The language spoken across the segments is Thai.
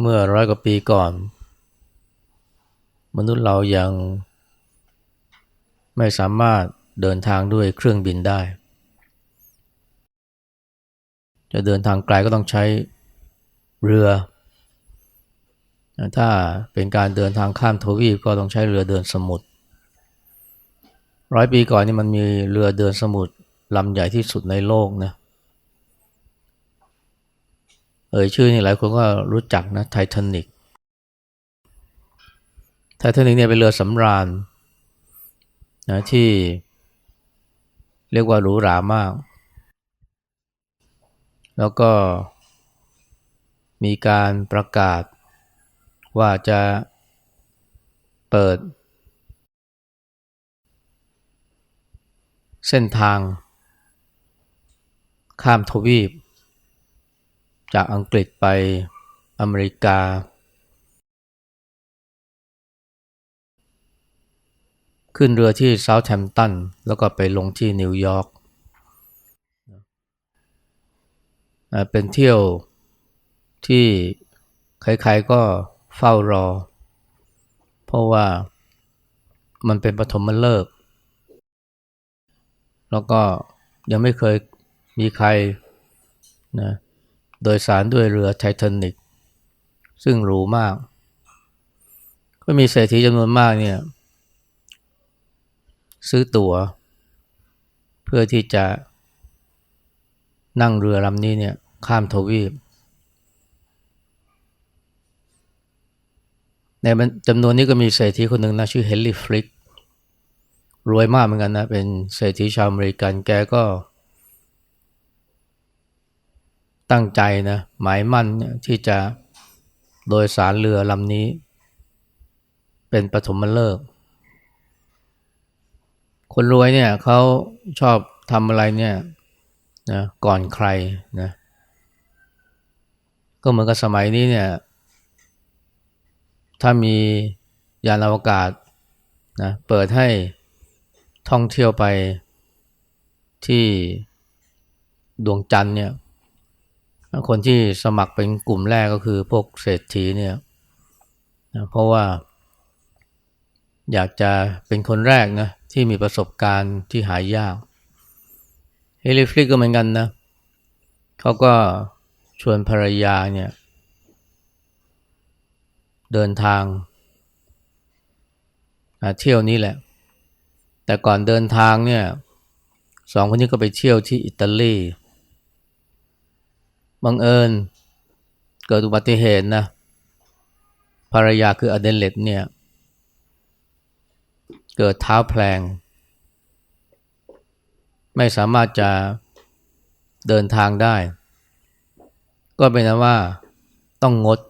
เมื่อร้อยกว่าปีก่อน มนุษย์เรายังไม่สามารถเดินทางด้วยเครื่องบินได้ จะเดินทางไกลก็ต้องใช้เรือ ถ้าเป็นการเดินทางข้ามทวีปก็ต้องใช้เรือเดินสมุทรร้อยปีก่อนนี่มันมีเรือเดินสมุทรลำใหญ่ที่สุดในโลกนะ เอ่ยชื่อนี่หลายคนก็รู้จักนะไททานิกไททานิกเนี่ยเป็นเรือสำราญนะที่เรียกว่าหรูหรามาก แล้วก็มีการประกาศว่าจะเปิด เส้นทางข้ามทวีป จากอังกฤษไปอเมริกา ขึ้นเรือที่เซาท์แฮมป์ตันแล้วก็ไปลงที่นิวยอร์กเป็นเที่ยวที่ใครๆก็เฝ้ารอ เพราะว่ามันเป็นปฐมฤกษ์แล้วก็ยังไม่เคยมีใครนะ โดยสารด้วยเรือไททานิกซึ่งหรูมาก ก็มีเศรษฐีจำนวนมากเนี่ย ซื้อตั๋ว เพื่อที่จะนั่งเรือลำนี้เนี่ยข้ามทวีป ในจำนวนนี้ก็มีเศรษฐีคนหนึ่งนะชื่อเฮนรี่ฟลิกรวยมากเหมือนกันนะ เป็นเศรษฐีชาวอเมริกันแกก็ ตั้งใจนะหมายมั่นที่จะโดยสารเรือลำนี้ เป็นปฐมฤกษ์คนรวยเนี่ยเขาชอบทำอะไรเนี่ยนะก่อนใครนะก็เหมือนกับสมัยนี้เนี่ย ถ้ามียานอวกาศนะเปิดให้ท่องเที่ยวไปที่ดวงจันทร์เนี่ย คนที่สมัครเป็นกลุ่มแรกก็คือพวกเศรษฐีเนี่ยนะเพราะว่า อยากจะเป็นคนแรกนะที่มีประสบการณ์ที่หายากเฮลิฟลิกก็เหมือนกันนะเขาก็ชวนภรรยาเนี่ย เดินทางเที่ยวนี้แหละ แต่ก่อนเดินทางเนี่ยสองคนนี้ก็ไปเที่ยวที่อิตาลี บังเอิญเกิดอุบัติเหตุนะภรรยาคืออเดนเลตเนี่ยเกิดเท้าแพลง ไม่สามารถจะเดินทางได้ ก็เป็นนว่าต้องงด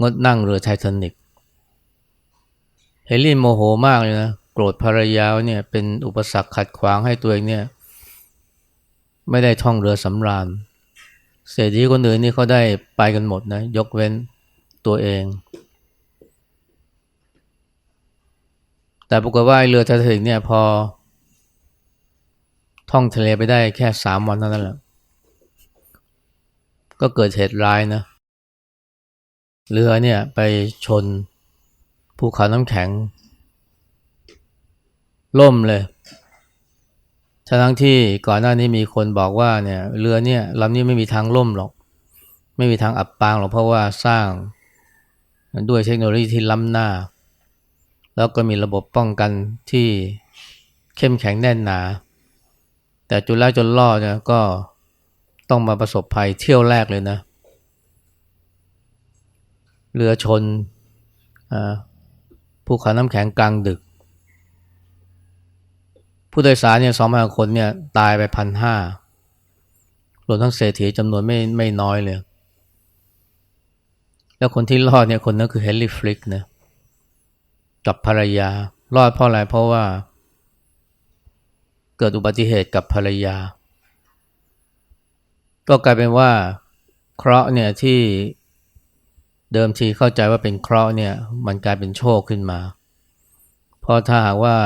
งดนั่งเรือไททานิกเฮลินโมโหมากเลยนะ โกรธภรรยาเนี่ยเป็นอุปสรรคขัดขวางให้ตัวเองเนี่ย ไม่ได้ท่องเรือสำราญ เศรษฐีคนอื่นนี่เขาได้ไปกันหมดนะ ยกเว้นตัวเอง แต่ปรากฏว่าเรือไททานิกเนี่ยพอ ท่องทะเลไปได้แค่สามวันเท่านั้นแหละ ก็เกิดเหตุร้ายนะ เรือเนี่ยไปชนภูเขาน้ำแข็ง ล่มเลย ทั้งที่ก่อนหน้านี้มีคนบอกว่าเนี่ยเรือเนี่ยลำนี้ไม่มีทางล่มหรอก ไม่มีทางอับปางหรอกเพราะว่าสร้างด้วยเทคโนโลยีที่ล้ำหน้า แล้วก็มีระบบป้องกันที่เข้มแข็งแน่นหนา แต่จุดแล้วจนล่อเนี่ยก็ต้องมาประสบภัยเที่ยวแรกเลยนะ เรือชนภูเขาน้ำแข็งกลางดึก ผู้โดยสารเนี่ยสองพันคนเนี่ยตายไปพันห้ารวมทั้งเศรษฐีจำนวนไม่ไม่น้อยเลย แล้วคนที่รอดเนี่ยคนนั้นคือเฮนรี่ฟลิกนะกับภรรยา รอดเพราะอะไรเพราะว่า เกิดอุบัติเหตุกับภรรยา ก็กลายเป็นว่า เคราะห์เนี่ยที่เดิมทีเข้าใจว่าเป็นเคราะห์เนี่ย มันกลายเป็นโชคขึ้นมา เพราะถ้าหากว่า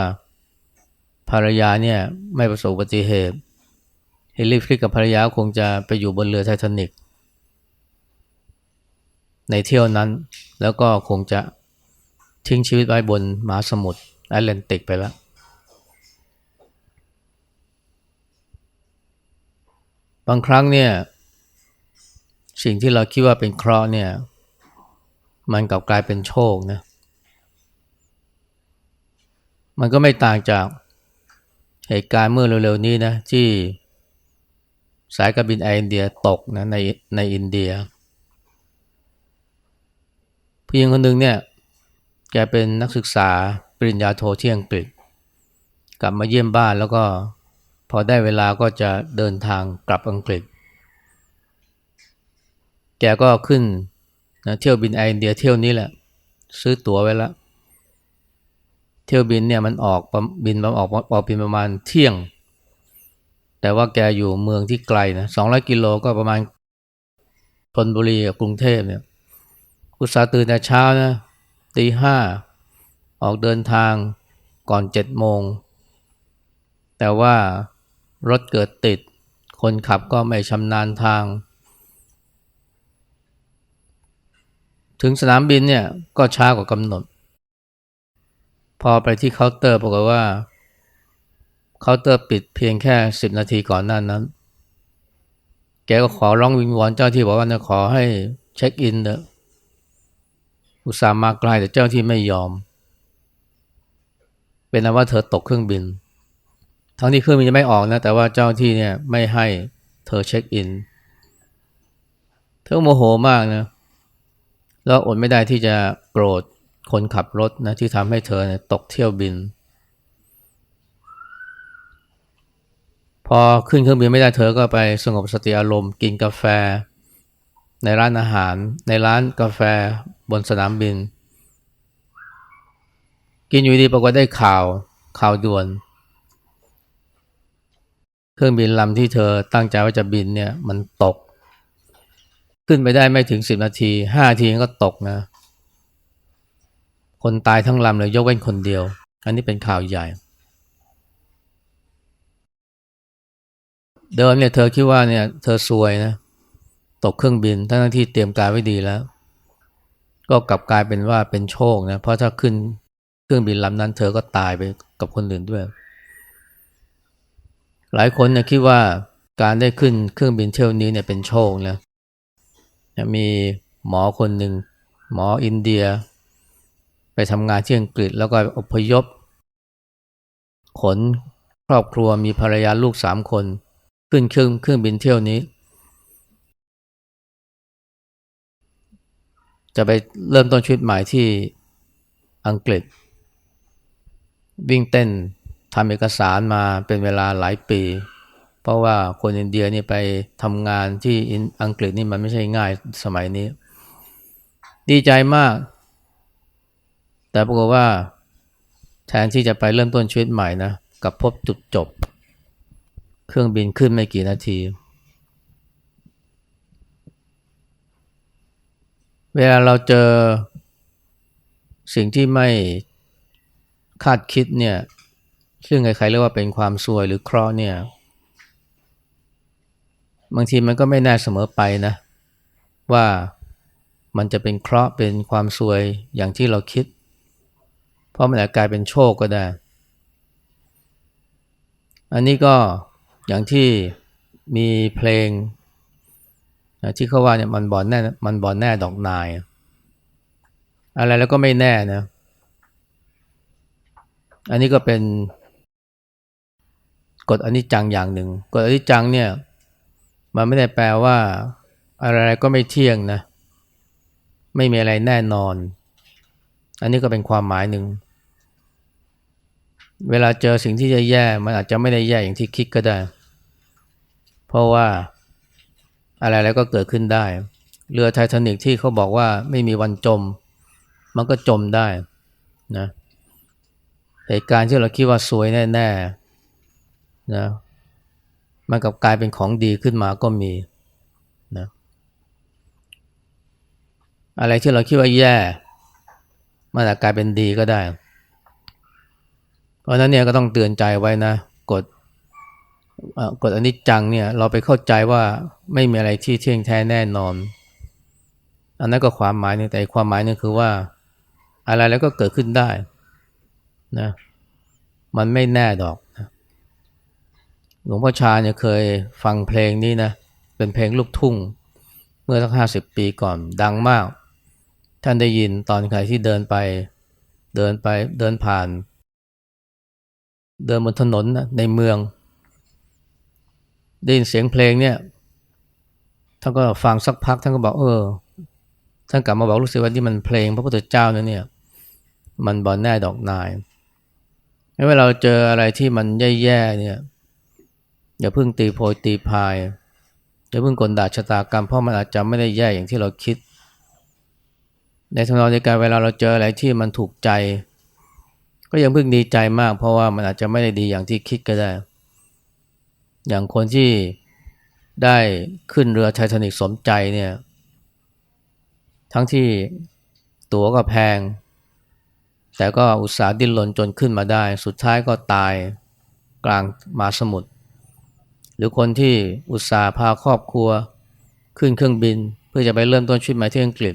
ภรรยาเนี่ยไม่ประสบอุบัติเหตุเฮนรี่ฟลิกกับภรรยาคงจะไปอยู่บนเรือไททานิกในเที่ยวนั้น แล้วก็คงจะทิ้งชีวิตไว้บนมหาสมุทรแอตแลนติกไปแล้ว บางครั้งเนี่ย สิ่งที่เราคิดว่าเป็นเคราะห์เนี่ย มันกลับกลายเป็นโชคนะ มันก็ไม่ต่างจาก เหตุการณ์เมื่อเร็วๆนี้นะที่สายการบินแอร์อินเดียตกนะในในอินเดียผู้หญิงคนหนึ่งเนี่ยแกเป็นนักศึกษาปริญญาโทที่อังกฤษ กลับมาเยี่ยมบ้านแล้วก็พอได้เวลาก็จะเดินทางกลับอังกฤษ แกก็ขึ้นนะเที่ยวบินแอร์อินเดียเที่ยวนี้แหละ ซื้อตั๋วไว้แล้ว เที่ยวบินเนี่ยมันออกบินมาออกออกบินประมาณเที่ยง แต่ว่าแกอยู่เมืองที่ไกลนะสองร้อยกิโลก็ประมาณธนบุรีกับกรุงเทพเนี่ยอุตสาห์ตื่นแต่เช้านะตีห้าออกเดินทางก่อนเจ็ดโมง แต่ว่ารถเกิดติด คนขับก็ไม่ชำนาญทาง ถึงสนามบินเนี่ยก็ช้ากว่ากำหนด พอไปที่เคาน์เตอร์ปรากฏว่าเคาน์เตอร์ปิดเพียงแค่สิบนาทีก่อนหน้านั้น แกก็ขอร้องวิงวอนเจ้าที่บอกว่าจะขอให้เช็คอินเถอะอุตส่าห์มาไกลแต่เจ้าที่ไม่ยอม เป็นนว่าเธอตกเครื่องบิน ทั้งที่เครื่องบินจะไม่ออกนะ แต่ว่าเจ้าที่เนี่ยไม่ให้เธอเช็คอิน เธอโมโหมากนะ แล้วอดไม่ได้ที่จะโกรธ คนขับรถนะที่ทำให้เธอเนี่ยตกเที่ยวบิน พอขึ้นเครื่องบินไม่ได้เธอก็ไปสงบสติอารมณ์ กินกาแฟ ในร้านอาหาร ในร้านกาแฟบนสนามบิน กินอยู่ดีปรากฏได้ข่าวข่าวด่วน เครื่องบินลำที่เธอตั้งใจว่าจะบินเนี่ยมันตก ขึ้นไปได้ไม่ถึงสิบนาทีห้านาทีก็ตกนะ คนตายทั้งลำเลยยกเว้นคนเดียว อันนี้เป็นข่าวใหญ่ เดิมเนี่ยเธอคิดว่าเนี่ยเธอซวยนะตกเครื่องบินทั้งที่เตรียมการไว้ดีแล้ว ก็กลับกลายเป็นว่าเป็นโชคนะเพราะถ้าขึ้นเครื่องบินลำนั้น เธอก็ตายไปกับคนอื่นด้วย หลายคนเนี่ยคิดว่าการได้ขึ้นเครื่องบินเที่ยวนี้เนี่ยเป็นโชคนะมีหมอคนหนึ่งหมออินเดีย ไปทำงานที่อังกฤษแล้วก็อพยพ ขนครอบครัวมีภรรยาลูกสามคน ขึ้นเครื่องเครื่องบินเที่ยวนี้ จะไปเริ่มต้นชีวิตใหม่ที่อังกฤษ วิ่งเต้นทำเอกสารมาเป็นเวลาหลายปี เพราะว่าคนอินเดียนี่ไปทำงานที่อังกฤษนี่มันไม่ใช่ง่ายสมัยนี้ ดีใจมาก แต่ปรากฏว่าแทนที่จะไปเริ่มต้นชีวิตใหม่นะกับพบจุดจบ เครื่องบินขึ้นไม่กี่นาที เวลาเราเจอสิ่งที่ไม่คาดคิดเนี่ยซึ่งใครๆเรียกว่าเป็นความซวยหรือเคราะห์เนี่ย บางทีมันก็ไม่แน่เสมอไปนะ ว่ามันจะเป็นเคราะห์เป็นความซวยอย่างที่เราคิด เพราะมันอาจกลายเป็นโชคก็ได้ อันนี้ก็อย่างที่มีเพลงที่เขาว่าเนี่ยมันบอลแน่ มันบอลแน่ดอกนาย อะไรแล้วก็ไม่แน่นะ อันนี้ก็เป็นกฎอนิจจังอย่างหนึ่งกฎอนิจจังเนี่ยมันไม่ได้แปลว่าอะไรก็ไม่เที่ยงนะ ไม่มีอะไรแน่นอน อันนี้ก็เป็นความหมายหนึ่ง เวลาเจอสิ่งที่จะแย่มันอาจจะไม่ได้แย่อย่างที่คิดก็ได้ เพราะว่าอะไรแล้วก็เกิดขึ้นได้ เรือไททานิกที่เขาบอกว่าไม่มีวันจม มันก็จมได้นะเหตุการณ์ที่เราคิดว่าสวยแน่ๆนะมันกับกลายเป็นของดีขึ้นมาก็มีนะอะไรที่เราคิดว่าแย่ มันอาจกลายเป็นดีก็ได้ เพราะนั้นเนี่ยก็ต้องเตือนใจไว้นะกฎอ่ากฎอนิจจังเนี่ยเราไปเข้าใจว่าไม่มีอะไรที่เที่ยงแท้แน่นอน อันนั้นก็ความหมายหนึงแต่ความหมายหนึงคือว่า อะไรแล้วก็เกิดขึ้นได้นะมันไม่แน่ดอกนะหลวงพ่อชาเนี่ยเคยฟังเพลงนี้นะเป็นเพลงลูกทุ่ง เมื่อสักห้าสิบปีก่อนดังมาก ท่านได้ยินตอนใครที่เดินไป เดินไปเดินผ่าน เดินบนถนนนะในเมือง ได้ยินเสียงเพลงเนี่ยท่านก็ฟังสักพักท่านก็บอกเออท่านกลับมาบอกลูกศิษย์ว่านี่มันเพลงพระพุทธเจ้านะเนี่ย มันบอนแน่ดอกนายไม่ว่าเราเจออะไรที่มันแย่ๆเนี่ยอย่าเพิ่งตีโพยตีพายอย่าเพิ่งกลด่าชะตากรรมเพราะมันอาจจะไม่ได้แย่อย่างที่เราคิด ในทางเราในการเวลาเราเจออะไรที่มันถูกใจ ก็ยังเพิ่งดีใจมาก เพราะว่ามันอาจจะไม่ได้ดีอย่างที่คิดก็ได้ อย่างคนที่ได้ขึ้นเรือไททานิกสมใจเนี่ย ทั้งที่ตั๋วก็แพง แต่ก็อุตสาห์ดิ้นรนจนขึ้นมาได้ สุดท้ายก็ตายกลางมหาสมุทรหรือคนที่อุตสาห์พาครอบครัว ขึ้นเครื่องบิน เพื่อจะไปเริ่มต้นชีวิตใหม่ที่อังกฤษ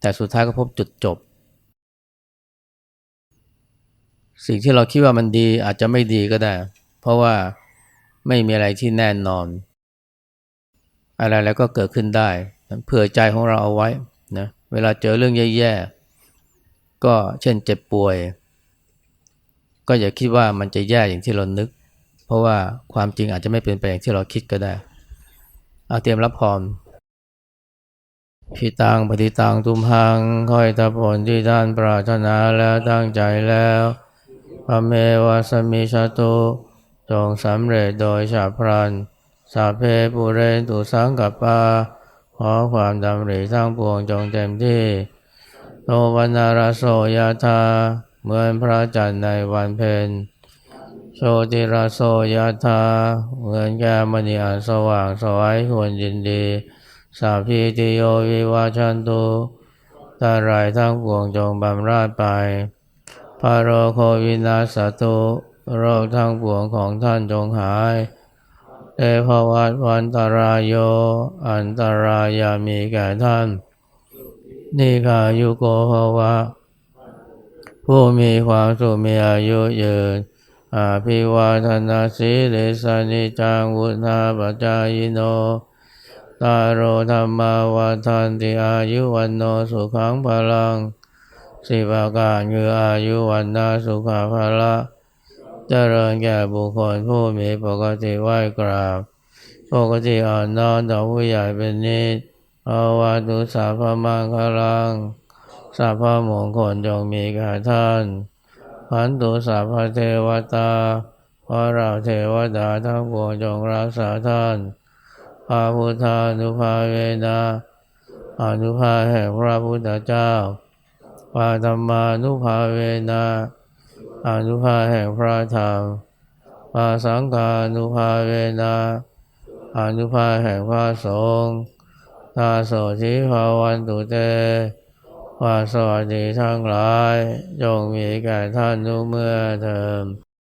แต่สุดท้ายก็พบจุดจบ สิ่งที่เราคิดว่ามันดีอาจจะไม่ดีก็ได้ เพราะว่าไม่มีอะไรที่แน่นอน อะไรแล้วก็เกิดขึ้นได้เผื่อใจของเราเอาไว้นะเวลาเจอเรื่องแย่ๆก็เช่นเจ็บป่วย ก็อย่าคิดว่ามันจะแย่อย่างที่เรานึก เพราะว่าความจริงอาจจะไม่เป็นไปอย่างที่เราคิดก็ได้เอาเตรียมรับพรพิตังปฏิตังตุมหังค่อยตะผลที่ท่านปรารถนาแล้วตั้งใจแล้ว พเมวาสมิชาตุจงสำเร็จโดยฉับพลันสาเพปุเรนตุสังกัปปาขอความดำริทั้งปวงจงเต็มที่โตวันาราโสยธาเหมือนพระจันทร์ในวันเพ็ญโชติราโสยธาเหมือนแก้มณีอันสว่างสวยควรยินดี สาพีติโยวิวาชันตุตาไรทั้งปวงจงบำราดไป พาโรโควินาสตุโรคทั้งปวงของท่านจงหายเตภวัตวันตรายโย อันตรายามีแก่ท่าน นี่ขายุโกภวะ ผู้มีความสุขมีอายุยืนอาภิวาทนาสีเลสานิจังวุธาปจายโน ตาโรธรรมาวาทันติอายุวันโนสุขังพลัง สิบาการคืออายุวันนาสุขาภละเจริญแก่บุคคลผู้มีปกติไหวกราบ ปกติอ่อนน้อมต่อผู้ใหญ่เป็นนิดอาวาตุสาพมังคลังสาพมงคลจงมีแก่ท่านพันตุสาพเทวตาขอเราเทวดาทั้งปวงจงรักษาท่านพาพุทธานุภาเวนะอนุภาแห่งพระพุทธเจ้า ปาธรรมานุภาเวนะอนุภาแห่งพระธรรมปาสังฆานุภาเวนะอนุภาแห่งพระสงฆ์ตาโสชิภาวันตุเตควาสวัสดีทั้งหลายจงมีแก่ท่านทุกเมื่อเทอม